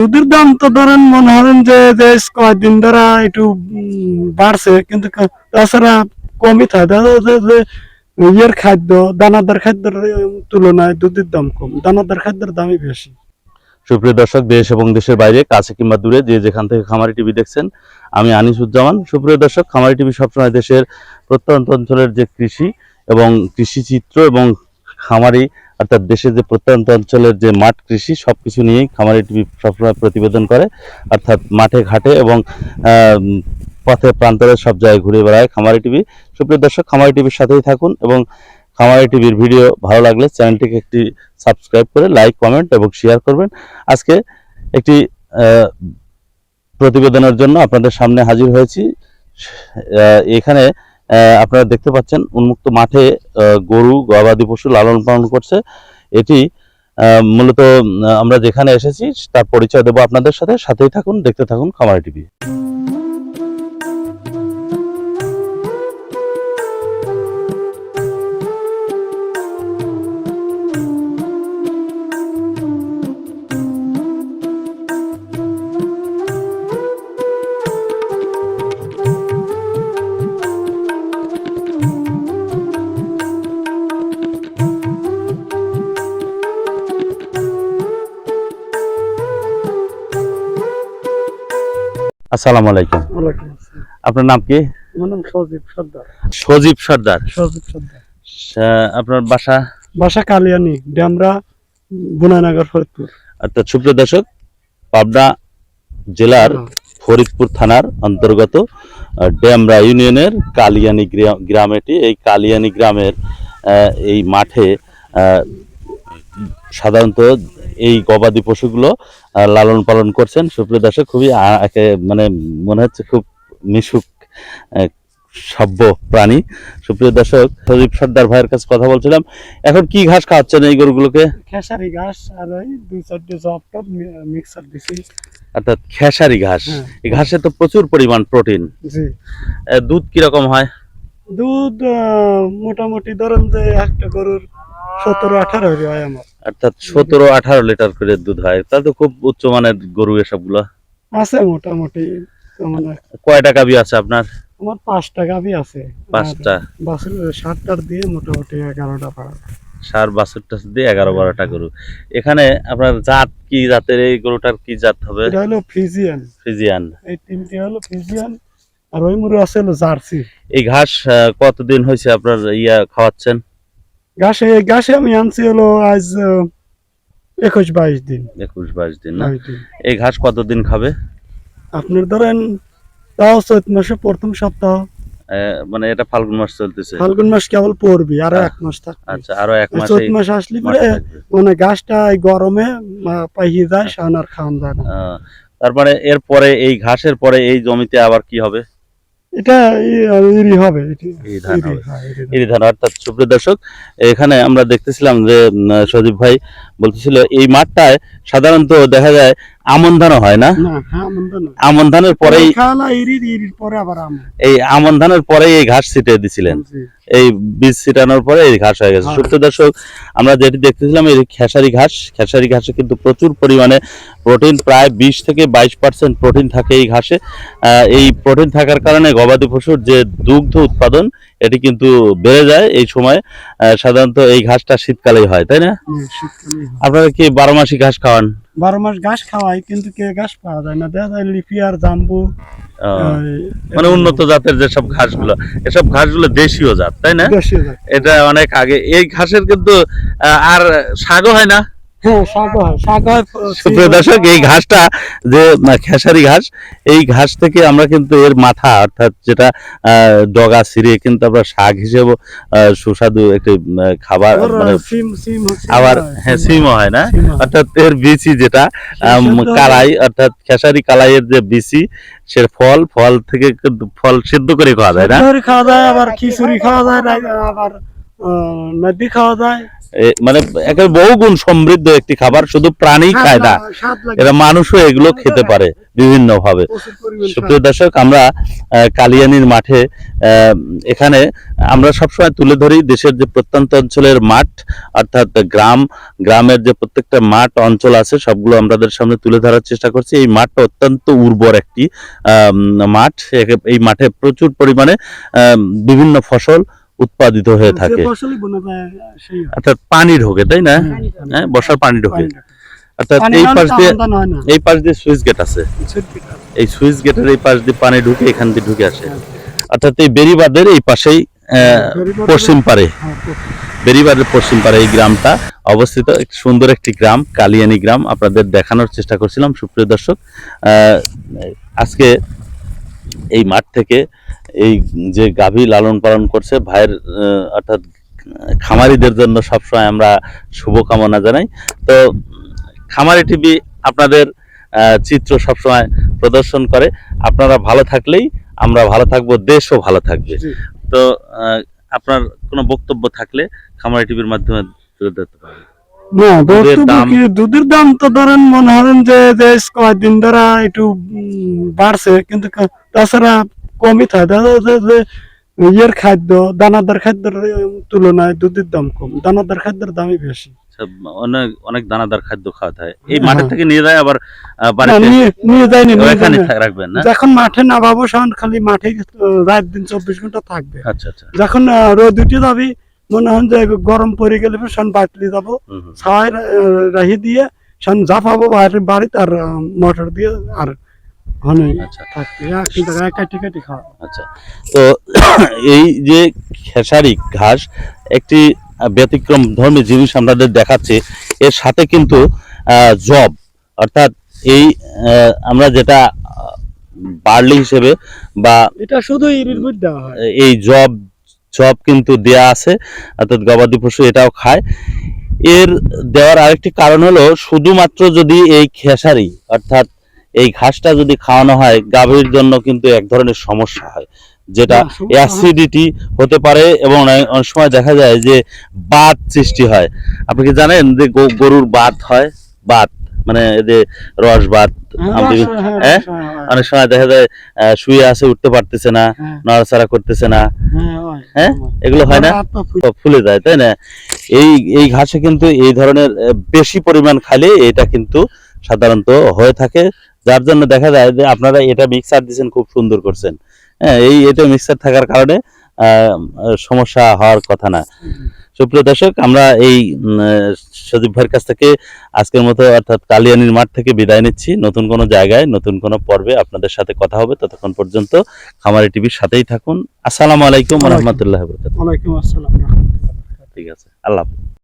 দুধের দাম তো ধরেন মনে হলেন যে যে কয়েকদিন ধরা একটু বাড়ছে, কিন্তু তাছাড়া কমই থাকে। ইয়ের খাদ্য, দানাদার খাদ্যের তুলনায় দুধের দাম কম। দানাদার খাদ্যের দামই বেশি। সুপ্রিয় দর্শক, দেশ এবং দেশের বাইরে, কাছে কিংবা দূরে, যে যেখান থেকে খামারি টিভি দেখছেন, আমি আনিসুজ্জামান। সুপ্রিয় দর্শক, খামারি টিভি সবসময় দেশের প্রত্যন্ত অঞ্চলের যে কৃষি এবং কৃষি চিত্র এবং খামারি অর্থাৎ দেশের যে প্রত্যন্ত অঞ্চলের যে মাঠ কৃষি সব কিছু নিয়েই খামারি টিভি সবসময় প্রতিবেদন করে। অর্থাৎ মাঠে ঘাটে এবং পথে প্রান্তরে সব জায়গায় ঘুরে বেড়ায় খামারি টিভি। সুপ্রিয় দর্শক, খামারি টিভির সাথেই থাকুন এবং খামারি টিভির ভিডিও ভালো লাগলে চ্যানেলটিকে একটি সাবস্ক্রাইব করে লাইক, কমেন্ট এবং শেয়ার করবেন। আজকে একটি প্রতিবেদনের জন্য আপনাদের সামনে হাজির হয়েছি। এখানে আপনারা দেখতে পাচ্ছেন, উন্মুক্ত মাঠে গরু, গবাদি পশু লালন পালন করছে। এটি মূলত আমরা যেখানে এসেছি, তার পরিচয় দেবো আপনাদের সাথে। সাথেই থাকুন, দেখতে থাকুন খামারি টিভি। আসসালামু আলাইকুম। আপনার নাম কি? সজীব সর্দার। সজীব সর্দার। সজীব সর্দার। আপনার বাসা? বাসা কালিয়ানি ড্যামরা বুনানগর ফরিদপুর। অর্থাৎ সুপ্রিয় দর্শক পাবনা জেলার ফরিদপুর থানার অন্তর্গত ডেমরা ইউনিয়নের কালিয়ানি গ্রা- গ্রাম এটি। এই কালিয়ানি গ্রামের এই মাঠে সাধারণত এই গবাদি পশুগুলো লালন পালন করছেন। সুপ্রিয় দর্শক খুবই মানে মনে হচ্ছে খুব মিশুক সভ্য প্রাণী। সুপ্রিয় দর্শক সজীব সর্দার ভাইয়ের কাছে কথা বলছিলাম। এখন কি ঘাস খাওয়াচ্ছেন এই গরুগুলোকে? খেসারি ঘাস আর ওই দুই চারটে জব মিক্সার দিছি। অর্থাৎ খেসারি ঘাস। হ্যাঁ। এই ঘাসে তো প্রচুর পরিমাণ প্রোটিন। জি। দুধ কীরকম হয়? দুধ মোটামুটি ধরেন যে একটা গরুর সতেরো আঠারো হয় আমার। অর্থাৎ সতেরো আঠারো লিটার করে দুধ হয়। তা তো খুব উচ্চ মানের গরু এসবগুলো। আছে মোটামুটি এক- কয়টা গাবি আছে আপনার? আমার পাঁচটা গাভি আছে। পাঁচটা? সাতটার দিয়ে মোটামুটি এগারোটা পাড়া। সার বাছুরটা দিয়ে এগারো বারোটা গরু। এখানে আপনার জাত কি জাতের? এই গরুটার কি জাত হবে? এটা হলো ফিজিয়ান। ফ্রিজিয়ান এই তিনটি হলো ফিজিয়ান আর ওই মুরু আছে হলো জার্সি। এই ঘাস কতদিন হয়েছে আপনার ইয়া খাওয়াচ্ছেন? ঘাসে ঘাসে আমি আনছি হলো আজ একুশ বাইশ দিন। একুশ বাইশ দিন না? এই ঘাস কতদিন খাবে? আপনার ধরেন তাও চৈত মাসে প্রথম সপ্তাহ। মানে এটা ফাল্গুন মাস চলতেছে? ফাল্গুন মাস কেবল পড়বি আর এক মাস থাকবে। আচ্ছা আরও এক মাস চৈত মাস আসলে পরে মানে গাছটা এই গরমে পাইয়ে যায় সান আর খাওয়ান যায় না। তারপরে এরপরে এই ঘাসের পরে এই জমিতে আবার কি হবে? এটা ইরি হবে ইরি। হ্যাঁ, ধান। অর্থাৎ সুপ্রিয় দর্শক এখানে আমরা দেখতেছিলাম যে সজীব ভাই বলতেছিল এই মাঠটায় সাধারণত দেখা যায় আমন ধানও হয় না? হ্যাঁ আমন ধানের পরেই এই আমন ধানের পরেই এই ঘাস ছিটিয়ে দিছিলেন। এই বীজ ছিটানোর পরে এই ঘাস হয়ে গেছে। হ্যাঁ। দর্শক আমরা যেটি দেখতেছিলাম এই খেসারি ঘাস খেসারি ঘাসে কিন্তু প্রচুর পরিমাণে প্রোটিন প্রায় বিশ থেকে বাইশ পার্সেন্ট প্রোটিন থাকে এই ঘাসে। আহ, এই প্রোটিন থাকার কারণে গবাদি পশুর যে দুগ্ধ উৎপাদন এটি কিন্তু বেড়ে যায় এই সময়। সাধারণত এই ঘাসটা শীতকালেই হয় তাই না। আপনারা কি বারো মাসি ঘাস খাওয়ান? বারো মাস ঘাস খাওয়াই কিন্তু কে ঘাস পাওয়া যায় না। দেখা যায় লিপিয়ার জাম্বু মানে উন্নত জাতের যেসব ঘাসগুলো এসব ঘাসগুলো দেশীয় জাত তাই না? এটা অনেক আগে এই ঘাসের কিন্তু আর শাকও হয় না। হ্যাঁ দর্শক এই ঘাসটা যে খেসারি ঘাস এই ঘাস থেকে আমরা কিন্তু এর মাথা অর্থাৎ যেটা ডগা ছিঁড়ে কিন্তু আমরা শাক হিসেবে সুস্বাদু একটি খাবার মানে আবার হ্যাঁ সিমও হয় না? অর্থাৎ এর বিচি যেটা। কালাই অর্থাৎ খেসারি কালাইয়ের যে বিচি সে ফল ফল থেকে ফল সিদ্ধ করে খাওয়া যায় না? খাওয়া যায় আবার খিচুড়ি খাওয়া যায় আবার নদী খাওয়া যায়। মানে একেবারে বহুগুণ সমৃদ্ধ একটি খাবার শুধু প্রাণী খায় না। এরা মানুষও এগুলো খেতে পারে বিভিন্ন ভাবে। সুপ্রিয় দর্শক আমরা কালিয়ানির মাঠে এখানে আমরা সবসময় তুলে ধরি দেশের যে প্রত্যন্ত অঞ্চলের মাঠ অর্থাৎ গ্রাম গ্রামের যে প্রত্যেকটা মাঠ অঞ্চল আছে সবগুলো আমাদের সামনে তুলে ধরার চেষ্টা করছি। এই মাঠটা অত্যন্ত উর্বর একটি মাঠ। এই মাঠে প্রচুর পরিমাণে বিভিন্ন ফসল উৎপাদিত হয়ে থাকে। হয়। অর্থাৎ পানি ঢোকে তাই না? হ্যাঁ বর্ষার পানি ঢোকে। অর্থাৎ এই পাশ দিয়ে হয়। এই পাশ দিয়ে সুইচ গেট আছে। এই সুইচ গেটের এই পাশ দিয়ে পানি ঢুকে এখান দিয়ে ঢুকে আসে। অর্থাৎ এই বেরিবাদের এই পাশেই আহ, পশ্চিম পারে হ্যাঁ, বেরিবাদের পশ্চিম পারে এই গ্রামটা অবস্থিত। সুন্দর একটি গ্রাম কালিয়ানি গ্রাম। আপনাদের দেখানোর চেষ্টা করছিলাম সুপ্রিয় দর্শক। আহ, আজকে এই মাঠ থেকে এই যে গাভী লালন পালন করছে ভাইয়ের অর্থাৎ খামারিদের জন্য সবসময় আমরা শুভকামনা জানাই। তো খামারি টিভি আপনাদের চিত্র সবসময় প্রদর্শন করে। আপনারা ভালো থাকলেই আমরা ভালো থাকব দেশও ভালো থাকবে। তো আপনার কোনো বক্তব্য থাকলে খামারি টিভির মাধ্যমে তুলে ধরতে পারেন না দুধের দাম- তো ধরেন মনে যে কয়েকদিন ধরা একটু বাড়ছে কিন্তু তাছাড়া কমই থাকে। ইয়ের খাদ্য দানাদার খাদ্যের তুলনায় দুধের দাম কম। দানাদার খাদ্যের দামই বেশি। অনেক অনেক দানাদার খাদ্য খাওয়াতে হয় এই হ্যাঁ। মাঠের থেকে নিয়ে যায় আবার নিয়ে যায়নি রাখবেন না? যখন মাঠে নামাবো তখন খালি মাঠে রাত দিন চব্বিশ ঘণ্টা থাকবে। আচ্ছা আচ্ছা। যখন রোদ উঠে যাবি মনে হয় যে গরম পড়ে গেলে সন বাটলি যাব। হুম। রাহি দিয়ে সন জাফাবো বাইরে বাড়িতে আর মোটর দিয়ে আর আচ্ছা। খাওয়া। আচ্ছা। তো এই যে খেসারি ঘাস একটি ব্যতিক্রম ধর্মী জিনিস আমাদের দেখাচ্ছে। এর সাথে কিন্তু জব অর্থাৎ এই আমরা যেটা বার্লি হিসেবে বা এটা শুধু দেওয়া হয়। এই জব জব কিন্তু দেয়া আছে অর্থাৎ গবাদি পশু এটাও খায়। এর দেওয়ার আরেকটি কারণ হলো শুধুমাত্র যদি এই খেসারি অর্থাৎ এই ঘাসটা যদি খাওয়ানো হয় গাভীর জন্য কিন্তু এক ধরনের সমস্যা হয় যেটা। অ্যাসিডিটি হতে পারে এবং অনেক সময় দেখা যায় যে বাত সৃষ্টি হয়। আপনি কি জানেন যে গরুর বাত হয়? বাত। মানে এই যে রস বাত হ্যাঁ, হয়, হ্যাঁ। অনেক সময় দেখা যায় শুয়ে আছে উঠতে পারতেছে না নড়াচড়া করতেছে না। হ্যাঁ। এগুলো হয় না? ফুলে- যায় তাই না? এই এই ঘাসে কিন্তু এই ধরনের বেশি পরিমাণ খালে এটা কিন্তু সাধারণত হয়ে থাকে। যার জন্য দেখা যায় যে আপনারা এটা মিক্সার দিচ্ছেন খুব সুন্দর করছেন। হ্যাঁ এই এটা মিক্সার থাকার কারণে সমস্যা হওয়ার কথা না। সুপ্রিয় দর্শক আমরা এই সজীব ভাইয়ের কাছ থেকে আজকের মতো অর্থাৎ কালিয়ানির মাঠ থেকে বিদায় নিচ্ছি। নতুন কোনো জায়গায় নতুন কোনো পর্বে আপনাদের সাথে কথা হবে ততক্ষণ পর্যন্ত খামারি টিভির সাথেই থাকুন। আসসালামু আলাইকুম। রহমতুল্লাহ ঠিক আছে। আল্লাহ।